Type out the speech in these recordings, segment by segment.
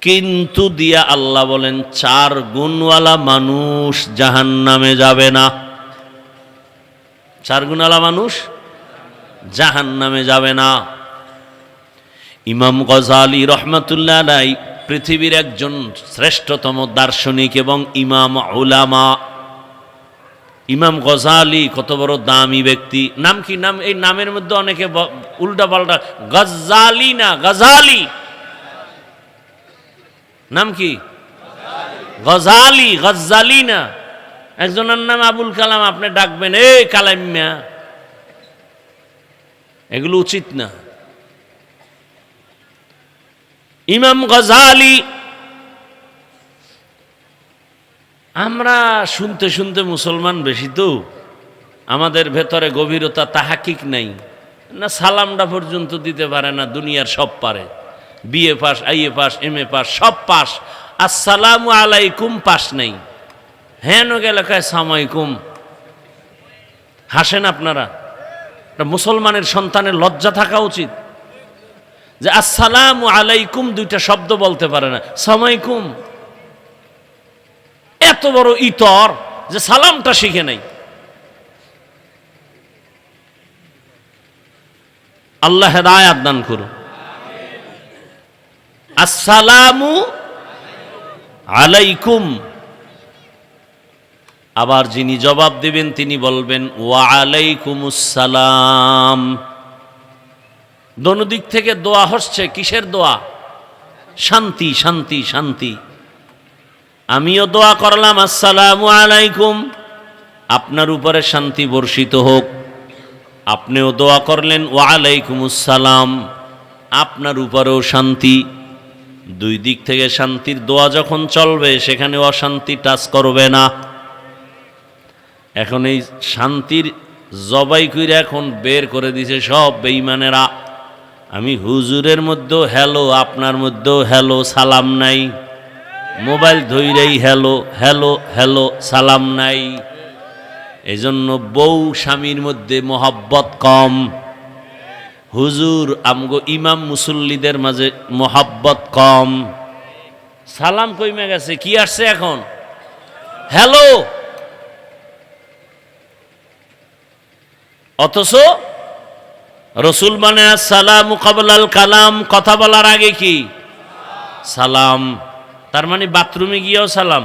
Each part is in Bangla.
কিন্তু দিয়া আল্লাহ বলেন, চার গুণওয়ালা মানুষ জাহান নামে যাবে না। চার গুণওয়ালা মানুষ জাহান নামে যাবে না। ইমাম গজালি রহমতুল্লাহ আলাই পৃথিবীর একজন শ্রেষ্ঠতম দার্শনিক এবং ইমাম উলামা। ইমাম গজালি কত বড় দামি ব্যক্তি। নাম কি? নাম, এই নামের মধ্যে অনেকে উল্টা পাল্টা গজালি না, গজালি। নাম কি? গজালি গজালি না একজনের নাম আবুল কালাম, আপনি ডাকবেন, এই কালামিয়া এগুলো উচিত না। ইমাম গজালি, আমরা শুনতে শুনতে মুসলমান বেশি তো, আমাদের ভেতরে গভীরতা তাহাকিক নাই। না সালামটা পর্যন্ত দিতে পারে না, দুনিয়ার সব পারে। BA pass, IA pass M A pass, সব পাস। আসসালামু আলাইকুম পাস নেই। হেন এলাকায় সামাইকুম হাসেন আপনারা? মুসলমানের সন্তানের লজ্জা থাকা উচিত। যে আসসালামু আলাইকুম দুইটা শব্দ বলতে পারে না। সামাইকুম এত বড় ইতর যে সালামটা শিখে নাই। আল্লাহ হেদায়াত দান করুন। আসসালামু আলাইকুম। আবার যিনি জবাব দেবেন, তিনি বলবেন, ওয়া আলাইকুমুসসালাম। দোনো দিক থেকে দোয়া হচ্ছে, কিসের দোয়া? শান্তি শান্তি শান্তি। আমিও দোয়া করলাম, আসসালামু আলাইকুম। আপনার উপরে শান্তি বর্ষিত হোক। আপনিও দোয়া করলেন ওয়ালাইকুম আসসালাম আপনার উপরেও শান্তি। দুই দিক থেকে শান্তির দোয়া যখন চলবে, সেখানে অশান্তি টাচ করবে না। এখন এই শান্তির জবাই করে এখন বের করে দিছে সব বেইমানেরা আমি হুজুরের মধ্যেও হ্যালো, আপনার মধ্যেও হ্যালো, সালাম নাই। মোবাইল ধৈরেই হ্যালো হ্যালো হ্যালো, সালাম নাই। এজন্য বউ স্বামীর মধ্যে মহাব্বত কম। হুজুর, আমগো ইমাম মুসল্লিদের মাঝে মোহাব্বত কম। সালাম কইমে গেছে, কি আসছে এখন? হ্যালো? অথচ রসুল মানে সালাম কবলাল কালাম, কথা বলার আগে কি? সালাম। তার মানে বাথরুমে গিয়েও সালাম।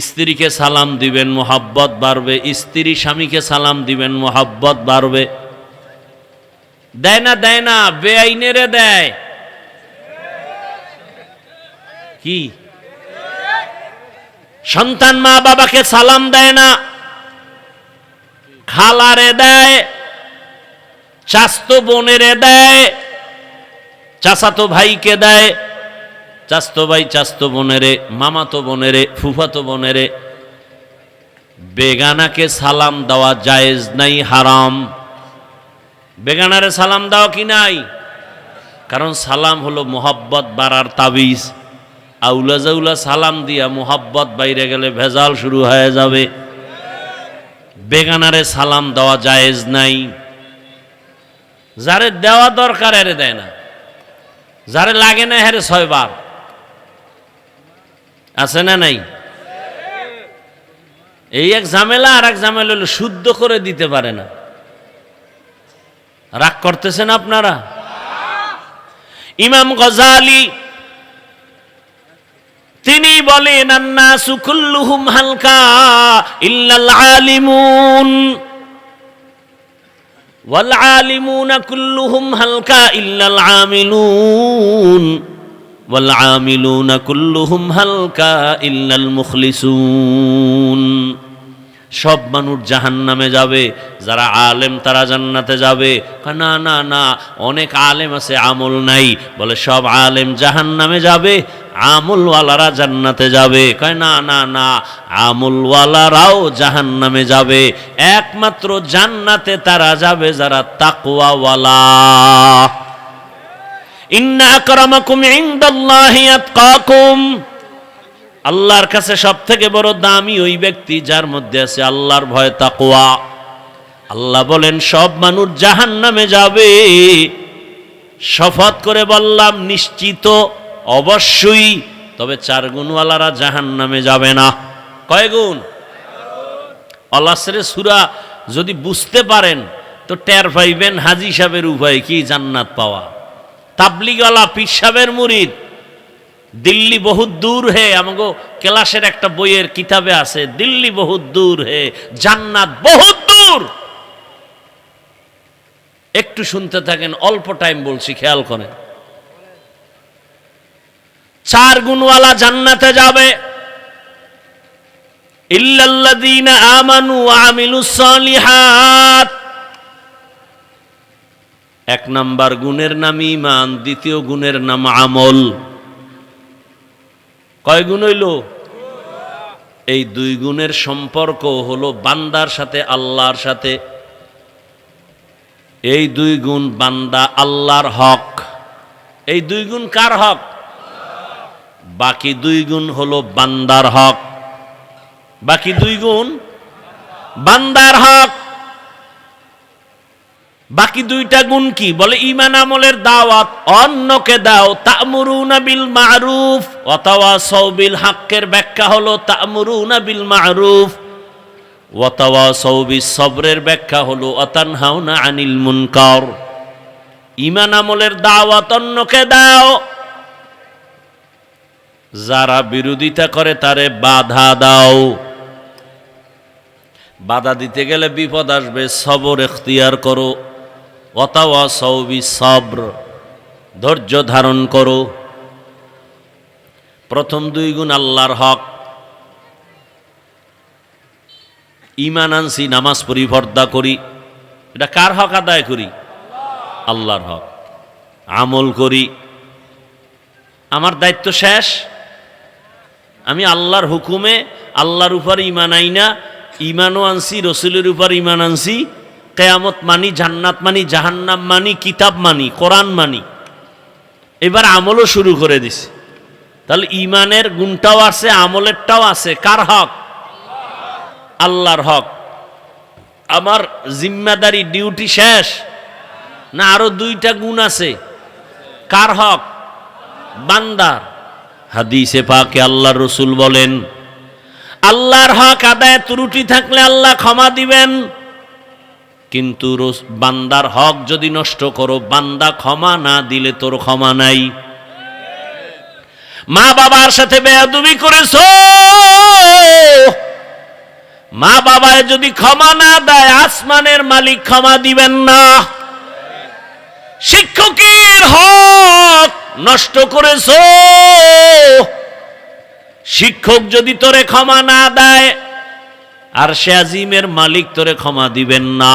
স্ত্রীকে সালাম দিবেন, মোহাব্বত বাড়বে। স্ত্রী স্বামীকে সালাম দিবেন, মোহাব্বত বাড়বে। দেয় না দেয় না, বেআইনেরে দেয়। কি? সন্তান মা বাবাকে সালাম দেয় না। খালারে দেয়। চাস্ত বোনেরে দেয়। চাচাতো ভাইকে দেয়। চাস্তো ভাই, চাস্তো বোনেরে, মামাতো বোনেরে, ফুফাতো বোনেরে, বেগানাকে সালাম দেওয়া জায়েজ নাই, হারাম। বেগানারে সালাম দেওয়া কি নাই? কারণ সালাম হলো মোহাব্বত বাড়ার তাবিজ। আউলা জাউলা সালাম দিয়া মোহাব্বত বাইরে গেলে ভেজাল শুরু হয়ে যাবে। বেগানারে সালাম দেওয়া জায়েজ নাই। যারে দেওয়া দরকার এরে দেয় না। যারে লাগে না হেরে ছয়বার। আছে না নাই? এই এক ঝামেলা আর এক ঝামেলা হলো শুদ্ধ করে দিতে পারে না। রাগ করতেছেন আপনারা? ইমাম গজালি, তিনি বলেন আন্না সুকুল্লুহুম হালকা ইল্লাল আলিমুন। ওয়াল আলিমুনা কুল্লুহুম হালকা ইল্লাল আমিলুন। আমিলুনা কুল্লুহুম হালকা ইল্লাল মুখলিসুন সব মানুষ জাহান নামে যাবে, যারা আলেম তারা জান্নাতে যাবে। না না না, অনেক আলেম আছে, আমল নাই। বলে, সব আলেম জাহান নামে যাবে, আমলওয়ালারা জান্নাতে যাবে। কয়, না না না, আমলওয়ালারাও জাহান নামে যাবে। একমাত্র জান্নাতে তারা যাবে যারা তাকওয়াওয়ালা। আল্লাহর কাছে সব থেকে বড় দামি ওই ব্যক্তি যার মধ্যে আছে আল্লাহর ভয় তাকওয়া। আল্লাহ বলেন, সব মানুষ জাহান নামে যাবে। শপথ করে বললাম, নিশ্চিত, অবশ্যই, তবে চার গুণওয়ালারা জাহান নামে যাবে না। কয় গুণ? অলাসরে সুরা যদি বুঝতে পারেন, তো টের পাইবেন হাজি সাহেবের উপায় কি জান্নাত পাওয়া। তাবলিগলা পীর সাহেবের মুরিদ। দিল্লি বহুত দূর হে আমাকে ক্লাসের একটা বইয়ের কিতাবে আছে, দিল্লি বহুত দূর হে, জান্নাত বহুত দূর। একটু শুনতে থাকেন, অল্প টাইম বলছি, খেয়াল করেন। চার গুণওয়ালা জান্নাতে যাবে। ইল্লাল্লাযীনা আমানু ওয়া আমিলুস সালিহাত। এক নাম্বার গুণের নাম ইমান দ্বিতীয় গুণের নাম আমল। কয় গুণ হইল? এই দুই গুণের সম্পর্ক হলো বান্দার সাথে আল্লাহর সাথে। এই দুই গুণ বান্দা আল্লাহর হক। এই দুই গুণ কার হক? বাকি দুই গুণ হলো বান্দার হক। বাকি দুই গুণ বান্দার হক। বাকি দুইটা গুণ কি? বলে ইমান আমলের দাওয়াত, অন্যকে দাও, তামুরুনা বিল মারুফ অথবা সৌবিল হাক্কের ব্যাখ্যা হলো, তামুরুনা বিল মারুফ, ওয়াতাওয়া সৌবি সবরের ব্যাখ্যা হলো অতানহাউনা আনিল মুনকার। ইমান আমলের দাওয়াত অন্যকে দাও, যারা বিরোধিতা করে তারে বাধা দাও। বাধা দিতে গেলে বিপদ আসবে, সবর এখতিয়ার করো। অতাওয়া সৌবি সব্র, ধৈর্য ধারণ করো। প্রথম দুই গুণ আল্লাহর হক। ইমান আনছি, নামাজ পড়ি পর্দা করি। এটা কার হক আদায় করি? আল্লাহর হক। আমল করি। আমার দায়িত্ব শেষ? আমি আল্লাহর হুকুমে আল্লাহর উপর ইমান আইনা ইমানও আনছি, রসুলের উপর ইমান আনছি কেয়ামত মানি, জান্নাত মানি, জাহান্নাম মানি, কিতাব মানি, কোরআন মানি। এবার আমলও শুরু করে দিছে। তাহলে ইমানের গুণটাও আছে, আমলেরটাও আছে। কার হক? আল্লাহর হক। আমার জিম্মাদারি ডিউটি শেষ? না, আরও দুইটা গুণ আছে। কার হক? বান্দার। হাদিসে পাকে আল্লাহর রসুল বলেন, আল্লাহর হক আদায় ত্রুটি থাকলে আল্লাহ ক্ষমা দিবেন। কিন্তু বান্দার হক যদি নষ্ট করো, বান্দা ক্ষমা না দিলে তোর ক্ষমা নাই। মা বাবার সাথে বেয়াদুবি করেছ? মা বাবায় যদি ক্ষমা না দেয়, আসমানের মালিক ক্ষমা দিবেন না। শিক্ষকের হক নষ্ট করেছ? শিক্ষক যদি তোরে ক্ষমা না দেয় আর সে আজিমের মালিক তোরে ক্ষমা দিবেন না।